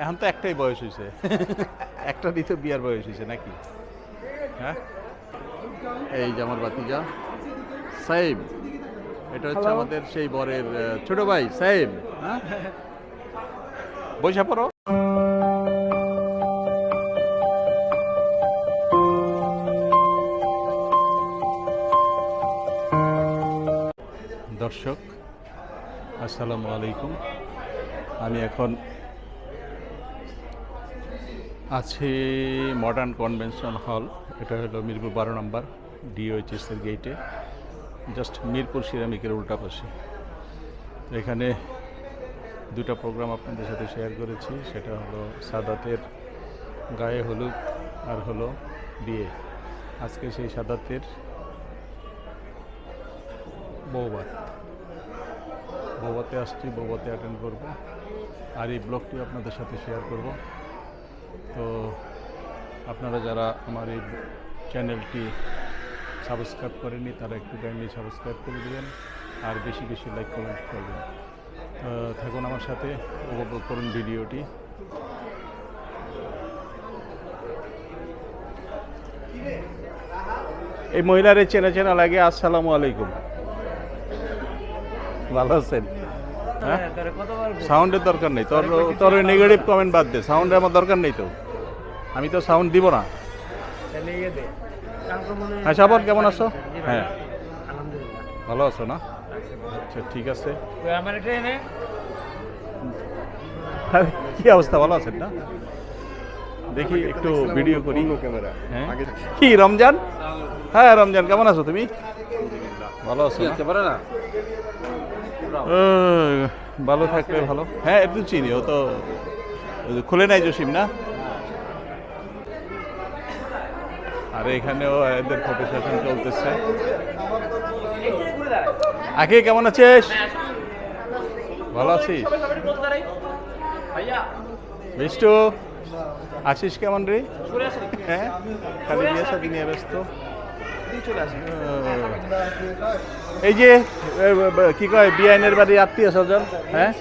এখন তো একটাই বয়স হয়েছে। একটা তো বিয়ার বয়স হয়েছে নাকি? হ্যাঁ? এই যে আমার বাতিজা সাইম এটা হচ্ছে আমাদের সেই বরের ছোট ভাই সাইম হ্যাঁ? বৈশা পড়ো। দর্শক আসসালামু আলাইকুম। আমি এখন আছি মডার্ন কনভেনশন হল, এটা হলো মিরপুর বারো নম্বর ডিওএইচএস এর গেটে জাস্ট মিরপুর সিরামিকের উল্টা পাশে। এখানে দুটো প্রোগ্রাম আপনাদের সাথে শেয়ার করেছি, সেটা হলো সাদাতের গায়ে হলুদ আর হলো বিয়ে। আজকে সেই সাদাতের বৌবাত বৌবাতে আসছি বৌবাতে অ্যাটেন্ড করব। আর এই ব্লগটি আপনাদের সাথে শেয়ার করব। তো আপনারা যারা আমার এই চ্যানেলটি সাবস্ক্রাইব করেনি তারা একটু কাইন্ডলি সাবস্ক্রাইব করে দেবেন আর বেশি বেশি লাইক কমেন্ট করবেন। থাকুন আমার সাথে, উপভোগ করুন ভিডিওটি। এই মহিলারে চেনা চেনা লাগে, আসসালামু আলাইকুম। ভালো আছেন? সাউন্ডের দরকার নেই। তোর তোর নেগেটিভ কমেন্ট বাদ দে। সাউন্ডের আমার দরকার নেই তো। আমি তো সাউন্ড দিব না। হ্যাঁ সাবর কেমন আছো? হ্যাঁ। ভালো আছো না? আচ্ছা ঠিক আছে। কি অবস্থা? ভালো আছেন না? দেখি একটু ভিডিও করি। ক্যামেরা হ্যাঁ। কি রমজান? হ্যাঁ রমজান কেমন আছো তুমি? ভালো আছো না? ভালো থাকলে ভালো। হ্যাঁ একটু চিনি ও তো খুলে নাই জসিম না? আর এখানেও এদের ফটো সেশন চলতেছে। আগে কেমন আছিস? ভালো আছিস? মিষ্টু আছিস কেমন রে? হ্যাঁ খালি বিয়ে সাথে নিয়ে ব্যস্ত। এই যে কি কয় বিআইনের বাড়ি আত্মীয় স্বজন হ্যাঁ?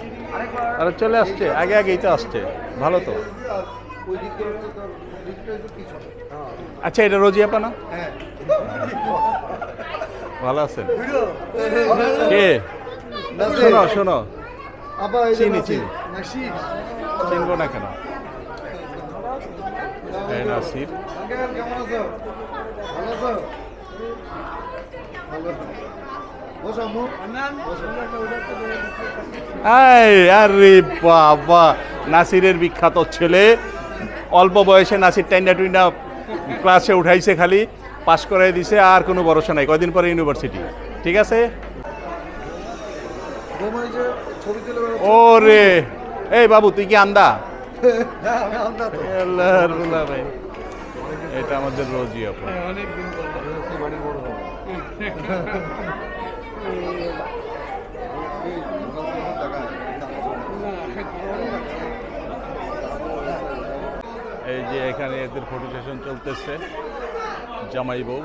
আর চলে আসছে আগে আগেই তো আসছে ভালো তো। আচ্ছা এটা রোজিয়াপা না ভালো আছেন? কে? শোনো শোনো। চিনি চিনি। চিনবো না কেন? নাসির। এই, আরে বাবা নাসিরের বিখ্যাত ছেলে। অল্প বয়সে নাসির টাইন্ডা টুইন্ডা ক্লাসে উঠাইছে খালি পাশ করাই দিছে আর কোনো ভরসা নাই। কদিন পরে ইউনিভার্সিটি ঠিক আছে? ওরে এই বাবু তুই কি আন্দা? ভাই এটা আমাদের রোজি আপু এই যে এখানে এদের ফটো সেশন চলতেছে জামাই বউ।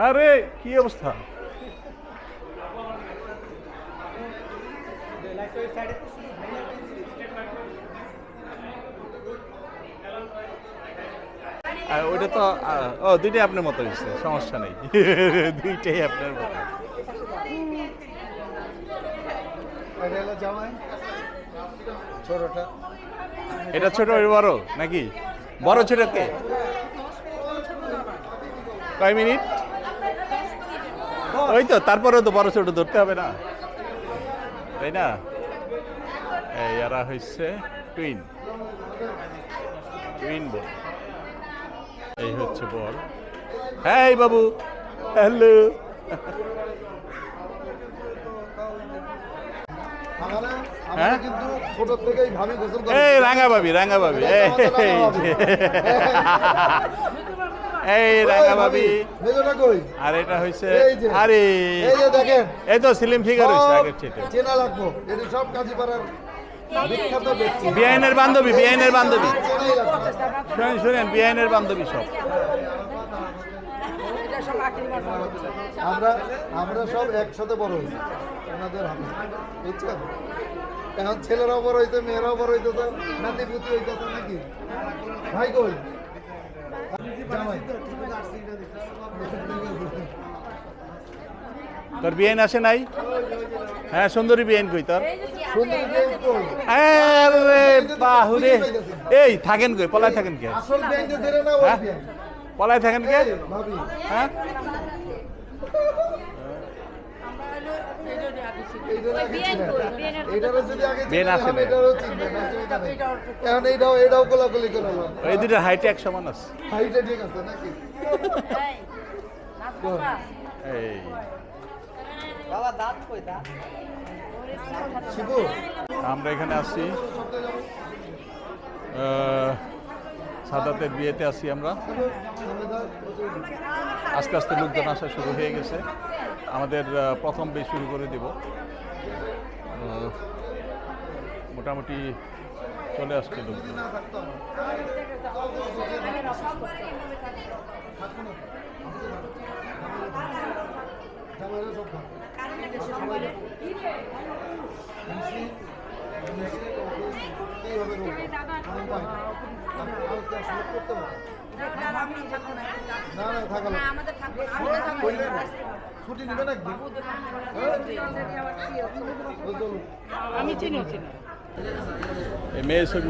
আরে, কি অবস্থা? ওইটা তো ও, দুইটাই আপনার মতো হয়েছে, সমস্যা নেই। দুইটাই আপনার মতো। এটা ছোট বড়, নাকি? বড় ছোট কে? কয় মিনিট? ওই তো তারপরে তো বড় ছোট ধরতে হবে না। তাই না? এই এরা হচ্ছে টুইন টুইন বোন এই হচ্ছে বল হ্যাঁ বাবু হ্যালো হ্যাঁ? ভাবি এই রাঙা বাবি রাঙা এই। এই রাঙা বাবি মেজোটা কই আর এটা এই আরে। এই যে দেখেন। এই তো সিলিম ফিগার আগের চেয়ে চেনা লাগবো। এটা সব কাজী পাড়ার বিআইনের বান্ধবী বিআইনের বান্ধবী। শুনেন শুনেন বিআইনের বান্ধবী সব। আমরা আমরা সব একসাথে বড় হয়েছি। ওনাদের হাতে। বুঝছেন? এখন ছেলেরাও বড় হইতে মেয়েরাও বড় হইতে তো নাতি পুতি হইতে নাকি? ভাই কই? তোর বিয়েন আসে নাই? হ্যাঁ সুন্দরী বিয়েন কই তোর? বাহুরে। এই, থাকেন কই? পলায় থাকেন কে? হ্যাঁ? পলায় থাকেন কে? হ্যাঁ? দুটো হাইটে এক সমান আছে। হাইটা ঠিক আছে নাকি? এই। শিবু। আমরা এখানে আসছি আহ, সাদাতের বিয়েতে আসি আমরা। আস্তে আস্তে লোকজন আসা শুরু হয়ে গেছে। আমাদের প্রথম বেশ শুরু করে দেব। মোটামুটি চলে আসছে লোকজন। আমি চিনি মেয়ের ছবি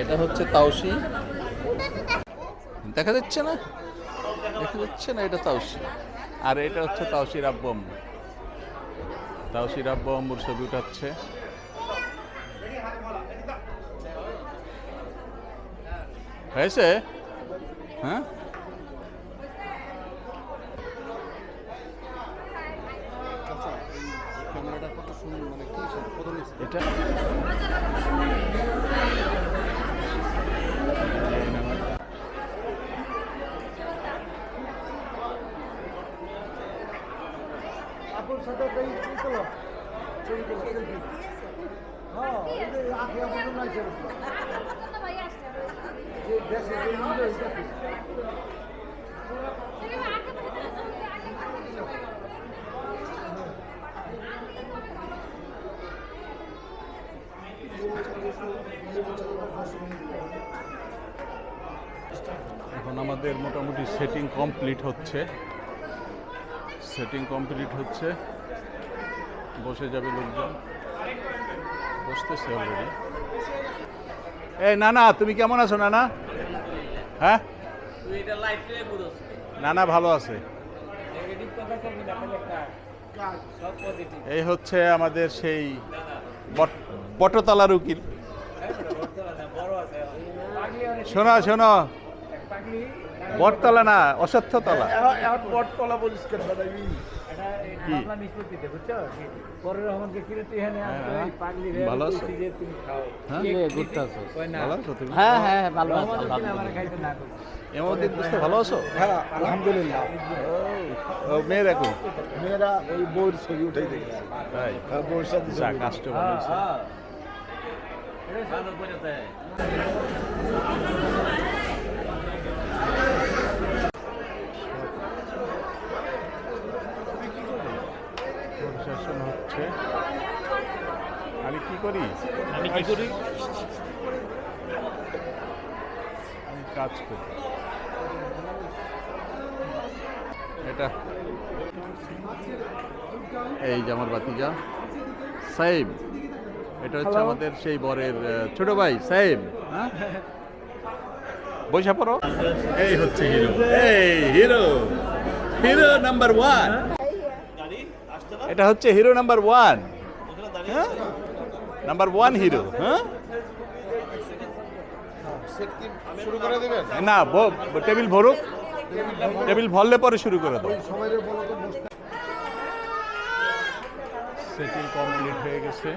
এটা হচ্ছে তাওসি। দেখা যাচ্ছে না? দেখা যাচ্ছে না এটা তাওসি। আর এটা হচ্ছে তাওসির আব্বম তাওসির আব্বু আম্মুর ছবি উঠাচ্ছে। হয়েছে? হ্যাঁ? এটা। ছবি তোলো, selfie। হ্যাঁ, এখন আমাদের মোটামুটি সেটিং কমপ্লিট হচ্ছে। সেটিং কমপ্লিট হচ্ছে। বসে যাবে লোকজন। বসতেছে অলরেডি এই, নানা, তুমি কেমন আছো, নানা? হ্যাঁ? নানা ভালো আছে। এই হচ্ছে আমাদের সেই বট- বটতলার উকিল। শোনো শোনো। বটতলা না অশ্বত্থতলা? এখন বটতলা বলিস কেন হ্যাঁ, ওই পাগলি রে ভালো আছো? বলছি যে তুমি খাও। হ্যাঁ? হ্যাঁ হ্যাঁ কিনে আমার খাইতে না করছে। এমদিন বুঝতে ভালো আছো? হ্যাঁ আলহামদুলিল্লাহ। ও মেয়ের মেয়েরা ওই বউর ছবি উঠাই দেখে বউর সাথে যা ছবি। কাজটা ভালো হয়েছে। এটা ভালো করে দেয়। প্রশাসন হচ্ছে আমি কি করি? আমি কি করি? আমি কাজ করি। এটা। এই যে আমার বাতিজা সাহেব এটা হচ্ছে আমাদের সেই বরের ছোট ভাই সাহেব হ্যাঁ? বৈশা পড়ো। এই হচ্ছে হিরো। এই হিরো। Hero number one. এটা হচ্ছে hero number one number one hero হ্যাঁ? সেট কি শুরু করে দেবেন না টেবিল ভরুক। টেবিল ভরলে পরে শুরু করে বসতে সেটিং কমপ্লিট হয়ে গেছে।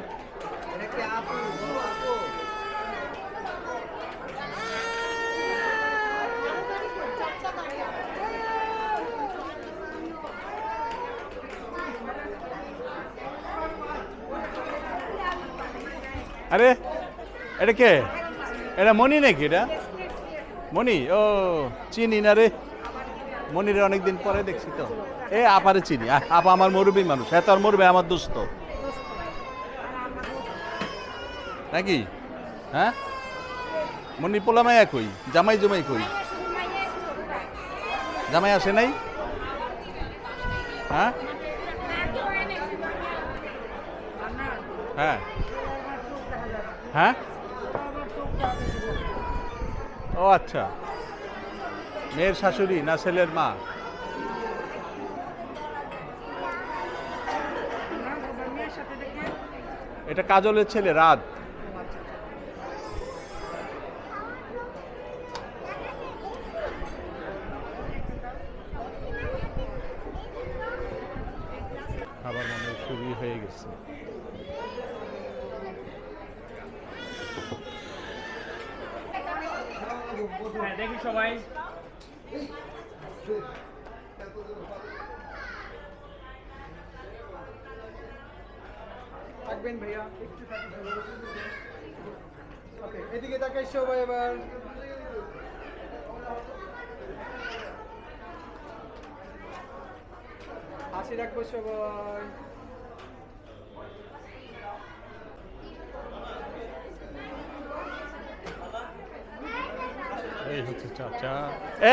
আরে, এটা কে? এটা মনি নাকি এটা? মনি ও, চিনি না রে। মনিরে অনেকদিন পরে দেখছি তো। এ, আপারে চিনি। আপা আমার মুরব্বী মানুষ। হ্যাঁ তোর মুরব্বী, আমার দোস্ত। নাকি? হ্যাঁ? মনি পোলামাই কই? জামাই জমাই কই? জামাই আসে নাই? হ্যাঁ? হ্যাঁ। হ্যাঁ? ও আচ্ছা। মেয়ের শাশুড়ি না ছেলের মা? এটা কাজলের ছেলে রাত আবার মনে শুরুই হয়ে গেছে। হ্যাঁ দেখি সবাই। থাকবেন ভাইয়া। এদিকে সবাই এবার। হাসি রাখব সবাই।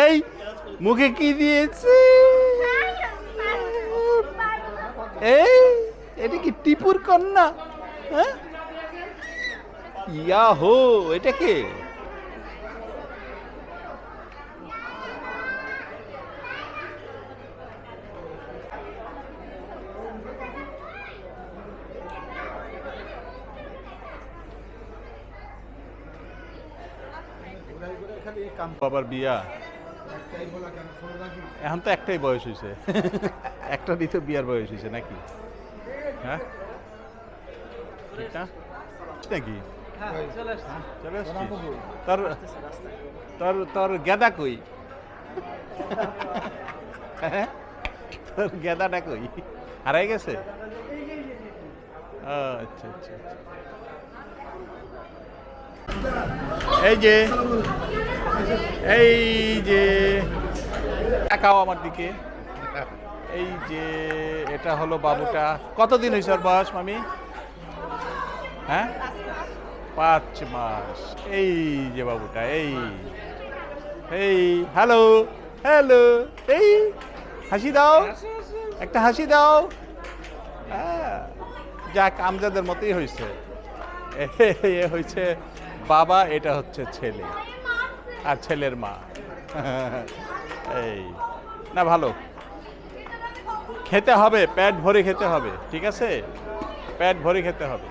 এই মুখে কি দিয়েছে? এই এটা কি টিপুর কন্যা? হ্যাঁ? ইয়া হো এটা কে? বাবার বিয়া। এখন তো একটাই বয়স হয়েছে একটা দিতে বিয়ার বয়স হয়েছে নাকি? হ্যাঁ? নাকি? আসছি চলে? তোর তোর তোর গেদা কই? হ্যাঁ? তোর গেদাটা কই? হারাই গেছে? আচ্ছা আচ্ছা আচ্ছা। যে এই যে। তাকাও আমার দিকে। এই যে এটা হলো বাবুটা। কতদিন হয়েছে ওর বয়স মামি? হ্যাঁ? পাঁচ মাস। এই যে বাবুটা এই। এই হ্যালো হ্যালো এই হাসি দাও। একটা হাসি দাও। হ্যাঁ, যাক আমজাদের মতোই হয়েছে। এ হয়েছে। বাবা, এটা হচ্ছে ছেলে। আর ছেলের মা। এই। না, ভালো। খেতে হবে, পেট ভরে খেতে হবে, ঠিক আছে? পেট ভরে খেতে হবে।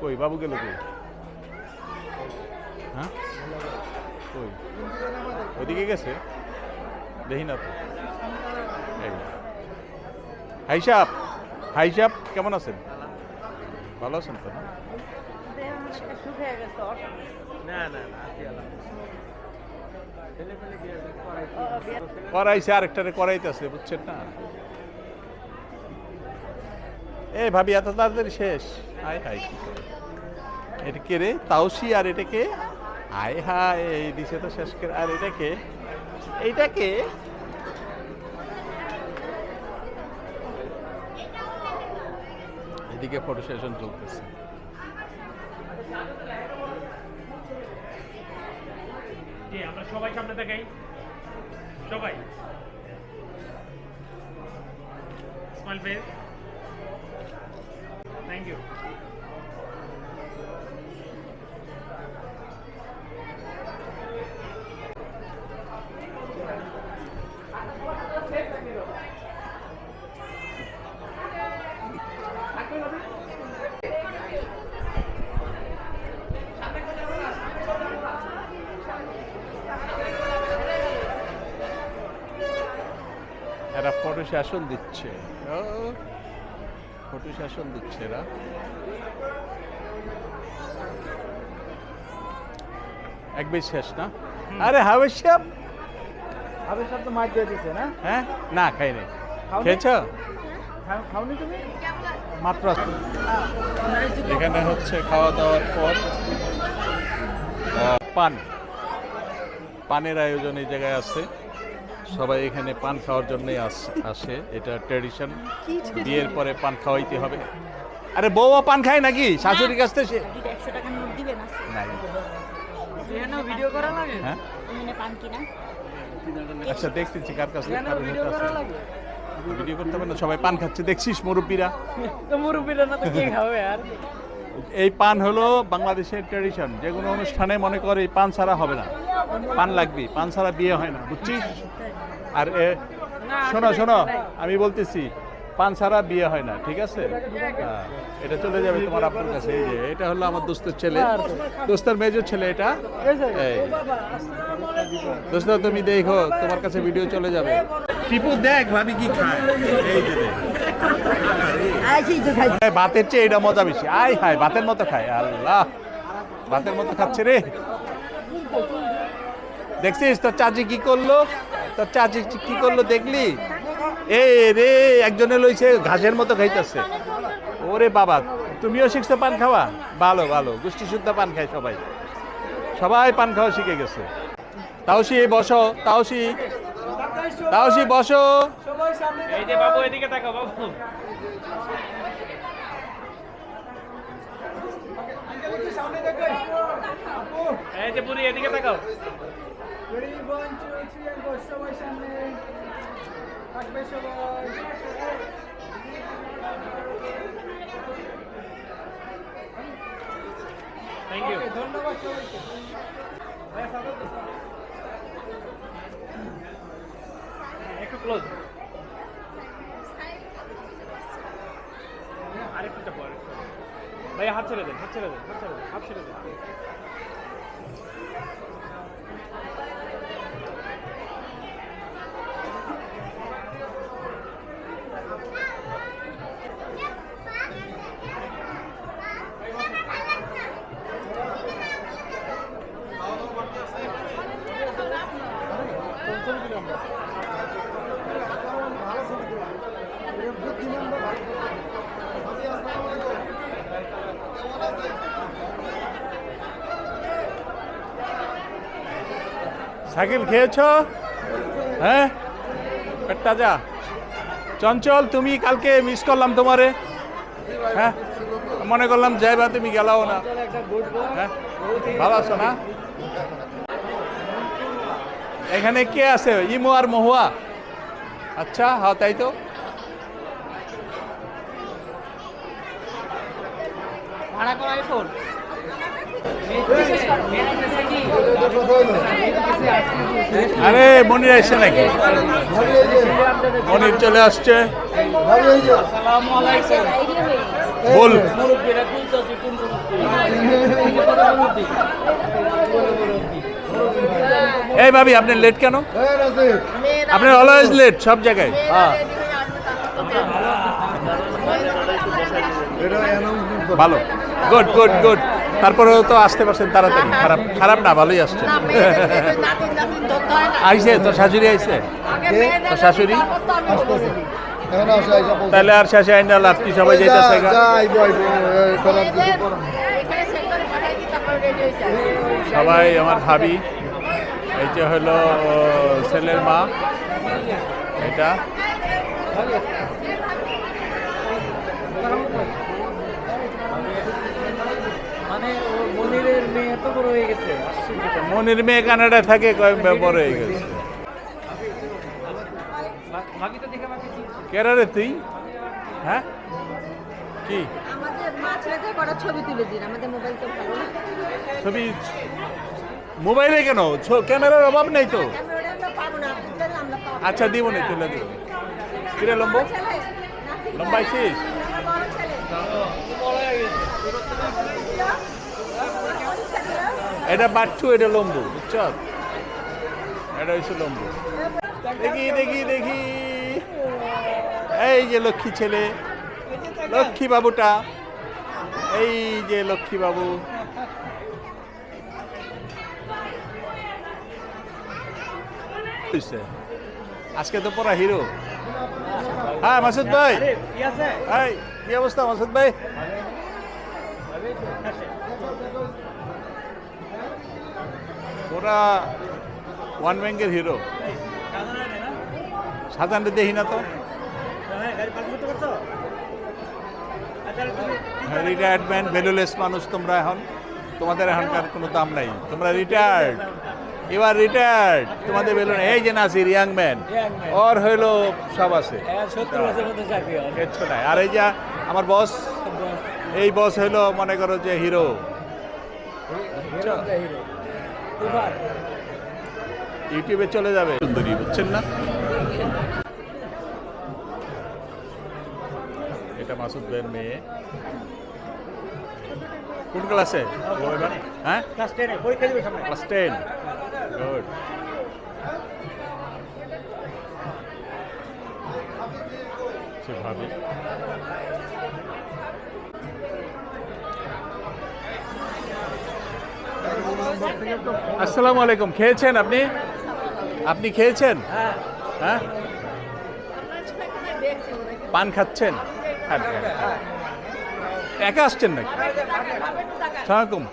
কই, বাবু গেল কই? হ্যাঁ? কই? ওদিকে গেছে? দেখি না তো। হাইসাব হাইসাব কেমন আছেন? ভালো আছেন তো? না করাইছে আরেকটারে, করাইতেছে, বুঝছেন না? এ ভাবি, এত তাড়াতাড়ি শেষ। আয় হাই, কি করে? এটা কে রে? তাওসি, আর এটা কে? আয় হায় এই দিছে তো শেষ করে। আর এটা কে? এইটা কে এদিকে ফটো সেশন চলতেছে আমরা সবাই সামনে দেখাই সবাই। স্মাইল ফেস থ্যাংক ইউ এরা ফটো শাসন দিচ্ছে। ফটো শাসন দিচ্ছে এরা। এক বেশ শেষ না? আরে হাবেশ সাহেব! আবে সব তো মাছ দিয়ে দিছে না? হ্যাঁ? না খাই নাই খেয়েছ? খাওনি তুমি? মাত্র এখানে হচ্ছে খাওয়া দাওয়ার পর পান। পানের আয়োজন এই জায়গায় আছে। সবাই এখানে পান খাওয়ার জন্যই আস- আসে। এটা ট্র্যাডিশন বিয়ের পরে পান খাওয়াইতে হবে। আরে বউও পান খায় নাকি? শাশুড়ির কাছ থেকে সে- দুটো একশো টাকার নোট দিবেন নাই। এখানে ভিডিও করা লাগে? হ্যাঁ? এখানে পান কিনা? আচ্ছা দেখতেছি কার কাছে ভিডিও করতে হবে না সবাই পান খাচ্ছে। দেখছিস মুরব্বীরা? তো মুরব্বীরা না তো কে খাবে আর? এই পান হলো বাংলাদেশের ট্র্যাডিশন যে কোনো অনুষ্ঠানে মনে করে এই পান ছাড়া হবে না। পান লাগবে পান ছাড়া বিয়ে হয় না, বুঝছিস? আর শোনো শোনো, আমি বলতেছি, পান ছাড়া বিয়ে হয় না, ঠিক আছে? এটা চলে যাবে তোমার আপনার কাছে, এই যে, এটা হলো আমার দোস্তের ছেলে। দোস্তের মেজর ছেলে এটা? দোস্ত, তুমি দেখো, তোমার কাছে ভিডিও চলে যাবে। টিপু দেখ, ভাবি কি খায়। এই যে ভাতের চেয়ে এটা মজা বেশি। আয় হায়, ভাতের মতো খায় আল্লাহ, ভাতের মতো খাচ্ছে রে। দেখছিস, তোর চাচি কি করল? তোর চাচি কি করল দেখলি? এ রে, একজনে লইছে, ঘাসের মতো খাইতেছে। ওরে বাবা, তুমিও শিখছো পান খাওয়া? ভালো ভালো, গোষ্ঠী শুদ্ধ পান খায় সবাই। সবাই পান খাওয়া শিখে গেছে। তাও তাওসি বসো তাওসি তাওসি বসো। এই যে বাবু এদিকে তাকাও বাবু। এই যে পুরি এদিকে তাকাও। থ্যাংক ইউ ধন্যবাদ একটু ক্লোজ আরেকটু চাপো, আরেকটু ভাই, হাত ছেড়ে দেন, হাত ছেড়ে দেন, হাত ছেড়ে দেন, হাত ছেড়ে দেন। সাইকেল খেয়েছ? হ্যাঁ? পেটটা যা। চঞ্চল, তুমি কালকে মিস করলাম তোমারে। হ্যাঁ? মনে করলাম, যাইবা, তুমি গেলাও না। হ্যাঁ? ভালো আছো না? এখানে কে আছে? ইমো আর মহুয়া? আচ্ছা হ্যাঁ তাই তো। ভাড়া করা আরে মনির আসছে নাকি? মনির চলে আসছে। বল। এই ভাবি, আপনি লেট কেন? এই রাসিক আপনি অলওয়েজ লেট সব জায়গায়। ভালো। গুড গুড গুড তারপরে তো আসতে পারছেন তাড়াতাড়ি। খারাপ খারাপ না ভালোই আসছে আইছে তো শাশুড়ি আইছে তো শাশুড়ি আইসা তাহলে আর শেষে আইনা লাভ কি সবাই যাইতেছে নেই। সবাই আমার ভাবি এইটা হলো ছেলের মা। এটা মানে ও মনিরের মেয়ে এত বড় হয়ে গেছে। মনির মেয়ে কানাডায় থাকে কয় বড় হয়ে গেছে। মা- মাকে তো দেখে আমাকে চিনছে। কেরা রে তুই? হ্যাঁ? কি? ছবি তুলে দিন আমাদের মোবাইল তো ভালো না। ছবি মোবাইলে কেন? ছ- ক্যামেরার অভাব নেই তো? আমরা আচ্ছা দিব নি তুলে দিব। কিরে লম্ব? লম্বাইছিস আমার বড় ছেলে এটা বাট্টু এটা লম্বু বুঝছ? এটা হচ্ছে লম্বু। দেখি দেখি দেখি। এই যে লক্ষ্মী ছেলে লক্ষ্মী বাবুটা। এই যে লক্ষ্মী বাবু। আজকে তো পড়া হিরো। হ্যাঁ মাসুদ ভাই। এই কি অবস্থা মাসুদ ভাই? ওরা ওয়ান ব্যাংকের হিরো। সাধারণত দেখি না তো। রিটায়ারমেন্ট ভ্যালুলেস মানুষ তোমরা এখন। তোমাদের এখনকার কোনো দাম নাই। তোমরা রিটায়ার্ড এবার রিটায়ার্ড তোমাদের বেলুন এই যে নাসির ইয়াং ম্যান ওর হইল সব আছে। হয় কিচ্ছু নাই। আর এই যে আমার বস। এই বস হইল মনে করো যে হিরো। ইউটিউবে চলে যাবে সুন্দরী বুঝছেন না এটা মাসুদ ভাইয়ের মেয়ে কোন ক্লাসে ও এবার হ্যাঁ ক্লাস টেনে পরীক্ষা দিবে সামনে ক্লাস টেন গুড সে ভাবি আসসালামু আলাইকুম। খেয়েছেন আপনি? আপনি খেয়েছেন? হ্যাঁ? হ্যাঁ পান খাচ্ছেন? খান, খান। একা আসছেন নাকি? সালামালাইকুম।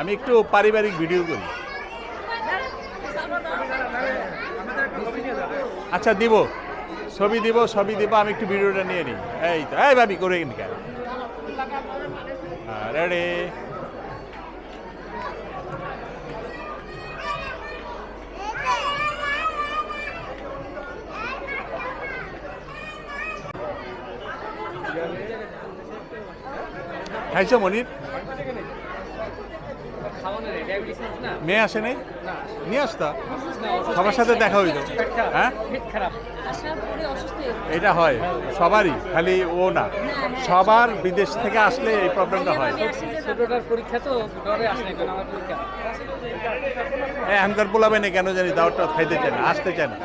আমি একটু পারিবারিক ভিডিও করি। আচ্ছা দিব। ছবি দিব ছবি দিব আমি একটু ভিডিওটা নিয়ে নিই। এই তো এই ভাবি করে কেন রেডি খাইছো মনির? মেয়ে আসে নাই? নিয়ে আসতা? সবার সাথে দেখা হইতো হ্যাঁ? এটা হয় সবারই খালি ও না। সবার বিদেশ থেকে আসলে এই প্রবলেমটা হয়। হ্যাঁ এখনকার পোলাবে না কেন জানি দাওয়াতটা খাইতে চায় না আসতে চায় না।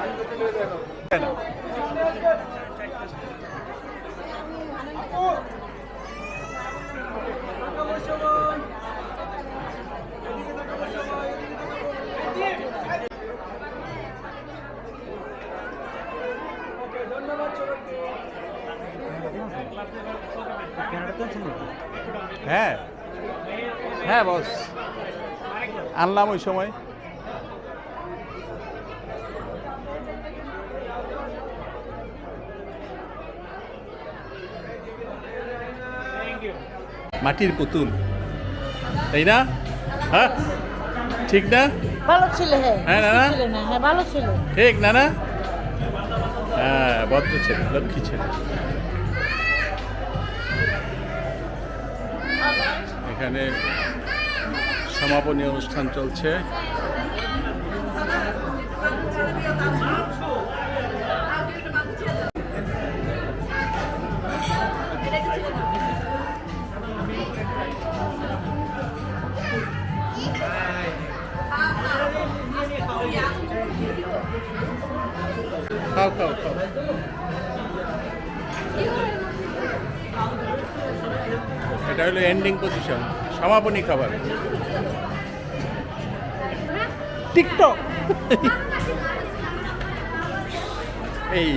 হ্যাঁ। হ্যাঁ বস। আনলাম ওই সময়। মাটির পুতুল। তাই না? হ্যাঁ। ঠিক না? ভালো ছিল হ্যাঁ। হ্যাঁ, না, না? না হ্যাঁ ভালো ছিল। ঠিক না না হ্যাঁ ভদ্র ছেলে লক্ষ্মী ছেলে। এখানে সমাপনী অনুষ্ঠান চলছে। খাও খাও খাও। এটা হলো এন্ডিং পজিশন সমাপনী খাবার। টিকটক। এই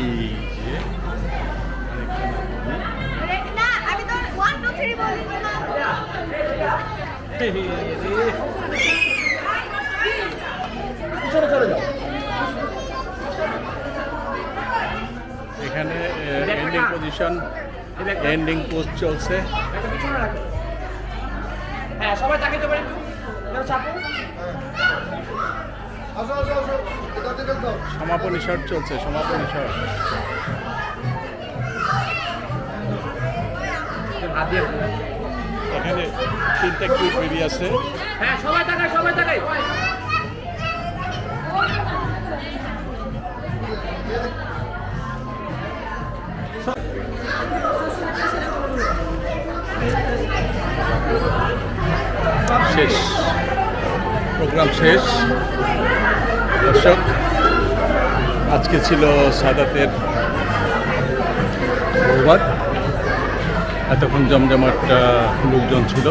চলে যাও এখানে এন্ডিং পজিশন এন্ডিং পোস্ট চলছে। হ্যাঁ সবাই তাকে তো দাও সমাপনী শট চলছে সমাপনী শট। এখানে তিনটা ক্লিপ বেরিয়ে আছে। হ্যাঁ সবাই তাকায় সবাই তাকায়। প্রোগ্রাম শেষ। দর্শক, আজকে ছিল সাদাতের রোববার এতক্ষণ জমজমাট লোকজন ছিল।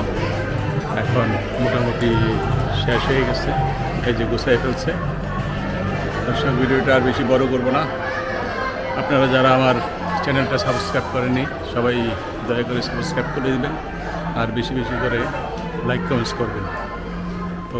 এখন মোটামুটি শেষ হয়ে গেছে। এই যে গুছাই ফেলছে। দর্শক, ভিডিওটা আর বেশি বড় করব না। আপনারা যারা আমার চ্যানেলটা সাবস্ক্রাইব করেনি সবাই দয়া করে সাবস্ক্রাইব করে দেবেন। আর বেশি বেশি করে লাইক, কমেন্টস করবেন। তো